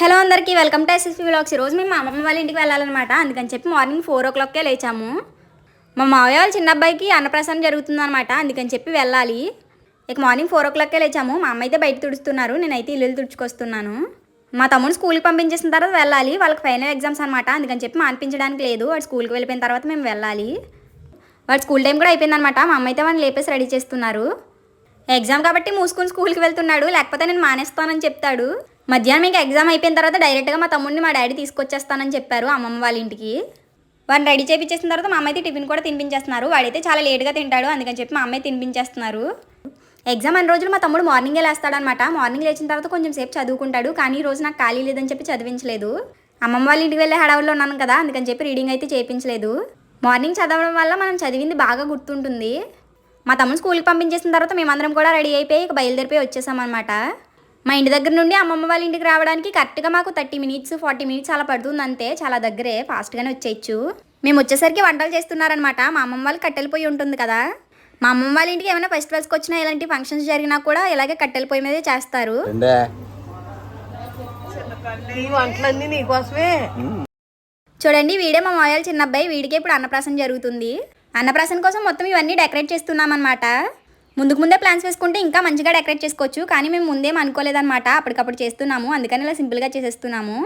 Hello అందరికీ welcome to SSP vlogs ఈరోజు మేము మా అమ్మమ్మ వాళ్ళ ఇంటికి వెళ్ళాలన్నమాట. అందుకని చెప్పి మార్నింగ్ ఫోర్ ఓ క్లాక్కే లేచాము. మా మావయ్య వాళ్ళ చిన్న అబ్బాయికి అన్నప్రసన్న జరుగుతుందన్నమాట. అందుకని చెప్పి వెళ్ళాలి. ఇక మార్నింగ్ ఫోర్ ఓ క్లాక్కే లేచాము. మా అమ్మ అయితే బయట తుడుస్తున్నారు. నేనైతే ఇల్లు తుడుచుకొస్తున్నాను. మా తమ్ముడు స్కూల్కి పంపించేసిన తర్వాత వెళ్ళాలి. వాళ్ళకి ఫైనల్ ఎగ్జామ్స్ అనమాట అందుకని చెప్పి మానిపించడానికి లేదు. వాడు స్కూల్కి వెళ్ళిపోయిన తర్వాత మేము వెళ్ళాలి. వాడు స్కూల్ టైం కూడా అయిపోయిందనమాట మా అమ్మ అయితే వాళ్ళని లేపేసి రెడీ చేస్తున్నారు. ఎగ్జామ్ కాబట్టి మూసుకుని స్కూల్కి వెళ్తున్నాడు. లేకపోతే నేను మానేస్తానని చెప్తాడు. మధ్యాహ్నం ఇంకా ఎగ్జామ్ అయిపోయిన తర్వాత డైరెక్ట్గా మా తమ్ముడిని మా డాడీ తీసుకొచ్చేస్తానని చెప్పారు అమ్మమ్మ వాళ్ళ ఇంటికి. వాడిని రెడీ చేపించేసిన తర్వాత మా అమ్మ అయితే టిఫిన్ కూడా తినిపించేస్తున్నారు. వాడైతే చాలా లేట్గా తింటాడు. అందుకని చెప్పి మా అమ్మాయి తినిపించేస్తున్నారు. ఎగ్జామ్ అన్ని రోజులు మా తమ్ముడు మార్నింగే లేస్తాడనమాట. మార్నింగ్ లేచిన తర్వాత కొంచెం సేపు చదువుకుంటాడు. కానీ ఈ రోజు నాకు ఖాళీ లేదని చెప్పి చదివించలేదు. అమ్మమ్మ వాళ్ళ ఇంటికి వెళ్ళే హడావుల్లో ఉన్నాను కదా అందుకని చెప్పి రీడింగ్ అయితే చేయించలేదు మార్నింగ్ చదవడం వల్ల మనం చదివింది బాగా గుర్తుంటుంది. మా తమ్ముడు స్కూల్కి పంపించేసిన తర్వాత మేమందరం కూడా రెడీ అయిపోయి ఇక బయలుదేరిపోయి వచ్చేసామన్నమాట. మా ఇంటి దగ్గర నుండి అమ్మమ్మ వాళ్ళ ఇంటికి రావడానికి కరెక్ట్గా మాకు థర్టీ మినిట్స్ ఫార్టీ మినిట్స్ అలా పడుతుంది అంతే. చాలా దగ్గరే ఫాస్ట్గానే వచ్చేయచ్చు. మేము వచ్చేసరికి వంటలు చేస్తున్నారనమాట మా అమ్మమ్మ వాళ్ళు కట్టెల పొయ్యి ఉంటుంది కదా. మా అమ్మమ్మ వాళ్ళ ఇంటికి ఏమైనా ఫెస్టివల్స్కి వచ్చినా ఇలాంటి ఫంక్షన్స్ జరిగినా కూడా ఇలాగే కట్టెల పొయ్యి మీదే చేస్తారు. చూడండి వీడే మా మాయాల చిన్న అబ్బాయి. వీడికి ఇప్పుడు అన్నప్రాసన జరుగుతుంది. అన్నప్రాసన కోసం మొత్తం ఇవన్నీ డెకరేట్ చేస్తున్నాం అనమాట ముందుకు ముందే ప్లాన్స్ వేసుకుంటే ఇంకా మంచిగా డెకరేట్ చేసుకోవచ్చు. కానీ మేము ముందేం అనుకోలేదన్నమాట. అప్పటికప్పుడు చేస్తున్నాము. అందుకని ఇలా సింపుల్గా చేసేస్తున్నాము.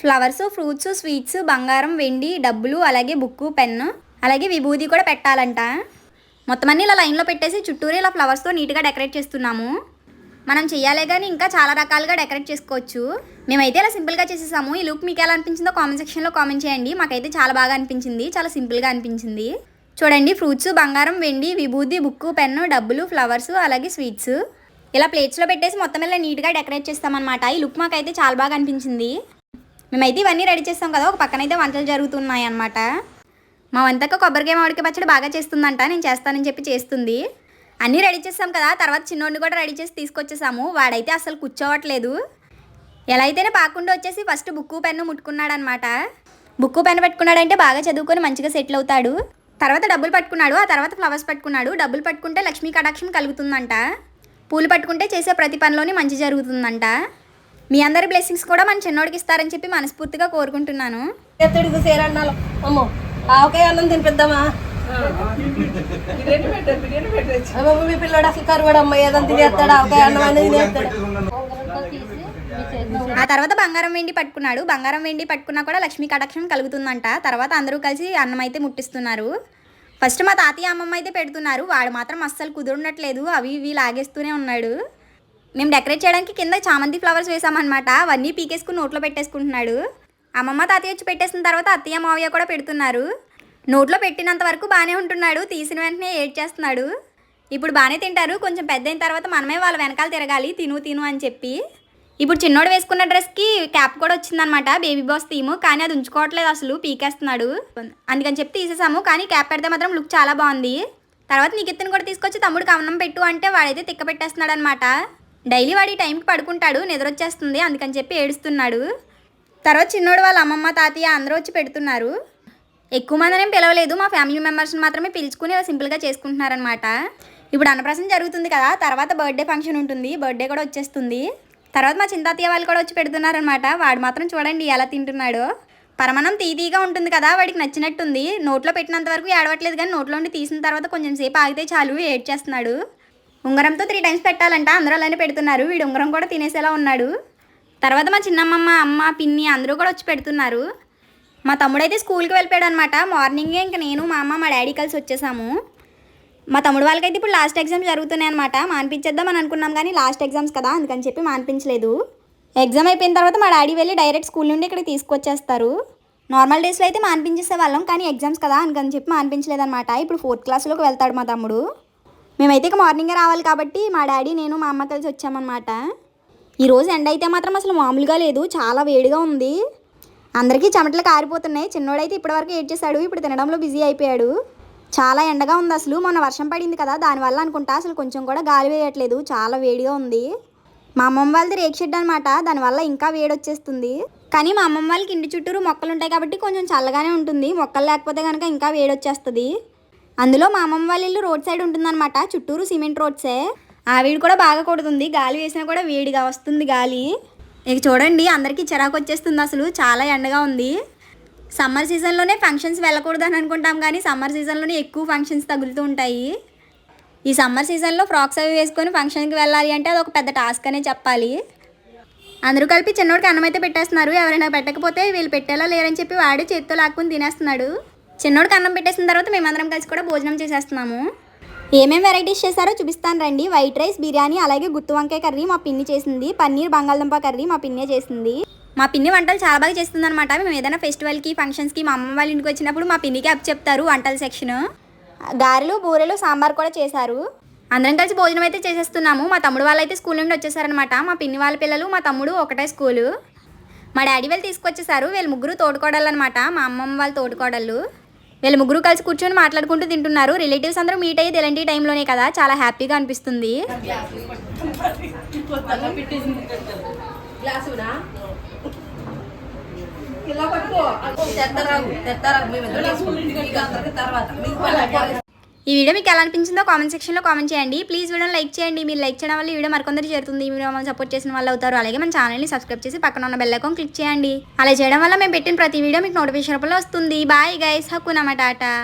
ఫ్లవర్స్ ఫ్రూట్స్ స్వీట్స్ బంగారం వెండి డబ్బులు అలాగే బుక్కు పెన్ను అలాగే విభూది కూడా పెట్టాలంట. మొత్తం అన్ని ఇలా లైన్లో పెట్టేసి చుట్టూరు ఇలా ఫ్లవర్స్తో నీట్గా డెకరేట్ చేస్తున్నాము. మనం చేయాలే కానీ ఇంకా చాలా రకాలుగా డెకరేట్ చేసుకోవచ్చు. మేమైతే ఇలా సింపుల్గా చేసేసాము. ఈ లుక్ మీకు ఎలా అనిపించిందో కామెంట్ సెక్షన్లో కామెంట్ చేయండి. మాకైతే చాలా బాగా అనిపించింది. చాలా సింపుల్గా అనిపించింది. చూడండి ఫ్రూట్స్ బంగారం వెండి విభూతి బుక్కు పెన్ను డబ్బులు ఫ్లవర్స్ అలాగే స్వీట్స్. ఇలా ప్లేట్స్లో పెట్టేసి మొత్తం ఇలా నీట్గా డెకరేట్ చేస్తామన్నమాట. ఈ లుక్ మాకైతే చాలా బాగా అనిపించింది. మేమైతే ఇవన్నీ రెడీ చేస్తాం కదా. ఒక పక్కనైతే వంటలు జరుగుతున్నాయి అన్నమాట మా వంతక కొబ్బరికాయ మామిడికాయ పచ్చడి బాగా చేస్తుందంట. నేను చేస్తానని చెప్పి చేస్తుంది. అన్నీ రెడీ చేసాం కదా తర్వాత చిన్నోడిని కూడా రెడీ చేసి తీసుకొచ్చేసాము. వాడైతే అసలు కూర్చోవట్లేదు. ఎలా అయితేనే పాకుండా వచ్చేసి ఫస్ట్ బుక్కు పెన్ను ముట్టుకున్నాడనమాట. బుక్కు పెన్ను పెట్టుకున్నాడంటే బాగా చదువుకొని మంచిగా సెటిల్ అవుతాడు. తర్వాత డబ్బులు పట్టుకున్నాడు ఆ తర్వాత ఫ్లవర్స్ పట్టుకున్నాడు. డబ్బులు పట్టుకుంటే లక్ష్మీ కటాక్షం కలుగుతుందంట. పూలు పట్టుకుంటే చేసే ప్రతి పనిలోని మంచి జరుగుతుందంట. మీ అందరి బ్లెస్సింగ్స్ కూడా మన చిన్నోడికి ఇస్తారని చెప్పి మనస్ఫూర్తిగా కోరుకుంటున్నాను. ఎత్తడికి అమ్మో ఆవకాయ అన్నం తినిపిద్దామా? మీ పిల్లడు అసలు కరువాడు అమ్మ ఏదైనా తినేస్తాడు ఆవకాయ అన్నం అనేది తినేస్తాడు? ఆ తర్వాత బంగారం వెండి పట్టుకున్నాడు. బంగారం వెండి పట్టుకున్నా కూడా లక్ష్మీ కటాక్షం కలుగుతుందంట. తర్వాత అందరూ కలిసి అన్నం అయితే ముట్టిస్తున్నారు. ఫస్ట్ మా తాతయ్య అమ్మమ్మ అయితే పెడుతున్నారు. వాడు మాత్రం అస్సలు కుదురుండట్లేదు. అవి ఇవి లాగేస్తూనే ఉన్నాడు. మేము డెకరేట్ చేయడానికి కింద చామంతి ఫ్లవర్స్ వేసామన్నమాట. అవన్నీ పీకేసుకుని నోట్లో పెట్టేసుకుంటున్నాడు. అమ్మమ్మ తాతయ్య వచ్చి పెట్టేసిన తర్వాత అత్తయ్య మావయ్య కూడా పెడుతున్నారు. నోట్లో పెట్టినంత వరకు బాగానే ఉంటున్నాడు. తీసిన వెంటనే ఏడ్ చేస్తున్నాడు ఇప్పుడు బాగానే తింటారు. కొంచెం పెద్ద అయిన తర్వాత మనమే వాళ్ళ వెనకాల తిరగాలి. తిను తిను అని చెప్పి. ఇప్పుడు చిన్నోడు వేసుకున్న డ్రెస్కి క్యాప్ కూడా వచ్చిందనమాట బేబీ బాస్ థీమ్. కానీ అది ఉంచుకోవట్లేదు అసలు. పీకేస్తున్నాడు. అందుకని చెప్పి తీసేసాము. కానీ క్యాప్ పెడితే మాత్రం లుక్ చాలా బాగుంది. తర్వాత నికిత్తుని కూడా తీసుకొచ్చి తమ్ముడు కవనం పెట్టు అంటే వాడైతే తిక్క పెట్టేస్తున్నాడు అనమాట డైలీ వాడి ఈ టైంకి పడుకుంటాడు. నిద్ర వచ్చేస్తుంది. అందుకని చెప్పి ఏడుస్తున్నాడు. తర్వాత చిన్నోడు వాళ్ళ అమ్మమ్మ తాతయ్య అందరూ వచ్చి పెడుతున్నారు. ఎక్కువ మందిని పిలవలేదు. మా ఫ్యామిలీ మెంబర్స్ని మాత్రమే పిలుచుకుని ఇలా సింపుల్గా చేసుకుంటున్నారనమాట ఇప్పుడు అన్నప్రాసన జరుగుతుంది కదా తర్వాత బర్త్డే ఫంక్షన్ ఉంటుంది. బర్త్డే కూడా వచ్చేస్తుంది. తర్వాత మా చింతాతయ్య వాళ్ళు కూడా వచ్చి పెడుతున్నారనమాట వాడు మాత్రం చూడండి ఎలా తింటున్నాడో. పరమణం తీతీగా ఉంటుంది కదా వాడికి నచ్చినట్టుంది. నోట్లో పెట్టినంత వరకు ఏడవట్లేదు కానీ నోట్లో ఉండి తీసిన తర్వాత కొంచెం సేపు ఆగితే చాలు ఏడ్ చేస్తున్నాడు. ఉంగరంతో త్రీ టైమ్స్ పెట్టాలంట అందరూ అలానే పెడుతున్నారు. వీడు ఉంగరం కూడా తినేసేలా ఉన్నాడు. తర్వాత మా చిన్నమ్మమ్మ అమ్మ పిన్ని అందరూ కూడా వచ్చి పెడుతున్నారు. మా తమ్ముడైతే స్కూల్కి వెళ్ళిపోయాడు అనమాట మార్నింగే ఇంకా నేను మా అమ్మ మా డాడీ కలిసి వచ్చేసాము. మా తమ్ముడు వాళ్ళకైతే ఇప్పుడు లాస్ట్ ఎగ్జామ్స్ జరుగుతున్నాయి అనమాట. మానిపించేద్దాం అని అనుకున్నాం కానీ లాస్ట్ ఎగ్జామ్స్ కదా అందుకని చెప్పి మానిపించలేదు ఎగ్జామ్ అయిపోయిన తర్వాత మా డాడీ వెళ్ళి డైరెక్ట్ స్కూల్ నుండి ఇక్కడికి తీసుకొచ్చేస్తారు. నార్మల్ డేస్లో అయితే మానిపించేసే వాళ్ళం కానీ ఎగ్జామ్స్ కదా అందుకని చెప్పి మానిపించలేదన్నమాట ఇప్పుడు ఫోర్త్ క్లాస్లోకి వెళ్తాడు మా తమ్ముడు. మేమైతే ఇక మార్నింగే రావాలి కాబట్టి మా డాడీ నేను మా అమ్మ కలిసి వచ్చామన్నమాట ఈరోజు ఎండ అయితే మాత్రం అసలు మామూలుగా లేదు చాలా వేడిగా ఉంది. అందరికీ చెమటలు కారిపోతున్నాయి. చిన్నోడైతే ఇప్పటివరకు ఏడ్ చేశాడు ఇప్పుడు తినడంలో బిజీ అయిపోయాడు. చాలా ఎండగా ఉంది అసలు. మొన్న వర్షం పడింది కదా దానివల్ల అనుకుంటా అసలు కొంచెం కూడా గాలి వేయట్లేదు. చాలా వేడిగా ఉంది. మా అమ్మమ్మ వాళ్ళది రేక్ షెడ్ అనమాట దానివల్ల ఇంకా వేడి వచ్చేస్తుంది కానీ మా అమ్మమ్మ వాళ్ళకి ఇంటి చుట్టూరు మొక్కలు ఉంటాయి కాబట్టి కొంచెం చల్లగానే ఉంటుంది. మొక్కలు లేకపోతే కనుక ఇంకా వేడి వచ్చేస్తుంది అందులో మా అమ్మమ్మ వాళ్ళ ఇల్లు రోడ్ సైడ్ ఉంటుందన్నమాట. చుట్టూరు సిమెంట్ రోడ్సే. ఆ వేడి కూడా బాగా కొడుతుంది. గాలి వేసినా కూడా వేడిగా వస్తుంది గాలి. ఇక చూడండి అందరికీ చిరాకు వచ్చేస్తుంది అసలు. చాలా ఎండగా ఉంది. సమ్మర్ సీజన్లోనే ఫంక్షన్స్ వెళ్ళకూడదు అని అనుకుంటాం కానీ సమ్మర్ సీజన్లోనే ఎక్కువ ఫంక్షన్స్ తగులుతూ ఉంటాయి. ఈ సమ్మర్ సీజన్లో ఫ్రాక్స్ అవి వేసుకొని ఫంక్షన్కి వెళ్ళాలి అంటే అది ఒక పెద్ద టాస్క్ అనే చెప్పాలి. అందరూ కలిపి చిన్నోడికి అన్నం అయితే పెట్టేస్తున్నారు. ఎవరైనా పెట్టకపోతే వీళ్ళు పెట్టేలా లేరని చెప్పి వాడే చేత్తో లాక్కుని తినేస్తున్నాడు. చిన్నోడికి అన్నం పెట్టేసిన తర్వాత మేమందరం కలిసి కూడా భోజనం చేసేస్తున్నాము. ఏమేం వెరైటీస్ చేశారో చూపిస్తాను రండి. వైట్ రైస్ బిర్యానీ అలాగే గుత్తి వంకాయ కర్రీ మా పిన్ని చేసింది. పన్నీర్ బంగాళదుంప కర్రీ మా పిన్నే చేసింది. మా పిన్ని వంటలు చాలా బాగా చేస్తుంది అనమాట మేము ఏదైనా ఫెస్టివల్కి ఫంక్షన్స్కి మా అమ్మ వాళ్ళ ఇంటికి వచ్చినప్పుడు మా పిన్నికి అప్ చెప్తారు వంటల సెక్షన్. గారెలు బూరెలు సాంబార్ కూడా చేశారు. అందరం కలిసి భోజనం అయితే చేసేస్తున్నాము. మా తమ్ముడు వాళ్ళు అయితే స్కూల్ నుండి వచ్చేసారనమాట మా పిన్ని వాళ్ళ పిల్లలు మా తమ్ముడు ఒకటే స్కూలు. మా డాడీ వాళ్ళు తీసుకొచ్చేసారు. వీళ్ళు ముగ్గురు తోడుకోడళ్ళు అనమాట మా అమ్మమ్మ వాళ్ళ తోడుకోడళ్ళు. వీళ్ళు ముగ్గురు కలిసి కూర్చొని మాట్లాడుకుంటూ తింటున్నారు. రిలేటివ్స్ అందరూ మీట్ అయ్యేది ఇలాంటి టైంలోనే కదా చాలా హ్యాపీగా అనిపిస్తుంది. గ్లాసునా? ఇలా పట్టుకో. మేము తర్వాత. ఈ వీడియో మీకు ఎలా అనిపించిందో కామెంట్ సెక్షన్లో కామెంట్ చేయండి. ప్లీజ్ వీడియోని లైక్ చేయండి. మీరు లైక్ చేయడం వల్ల వీడియో మరికొందరు చేరుతుంది. మీరు మమ్మల్ని సపోర్ట్ చేసిన వాళ్ళు అవుతారు. అలాగే మన ఛానల్ని సబ్స్క్రైబ్ చేసి పక్కన ఉన్న బెల్ ఐకాన్ క్లిక్ చేయండి. అలా చేయడం వల్ల మేము పెట్టిన ప్రతి వీడియో మీకు నోటిఫికేషన్ వస్తుంది. బాయ్ గైస్ హక్కునమాట టాటా.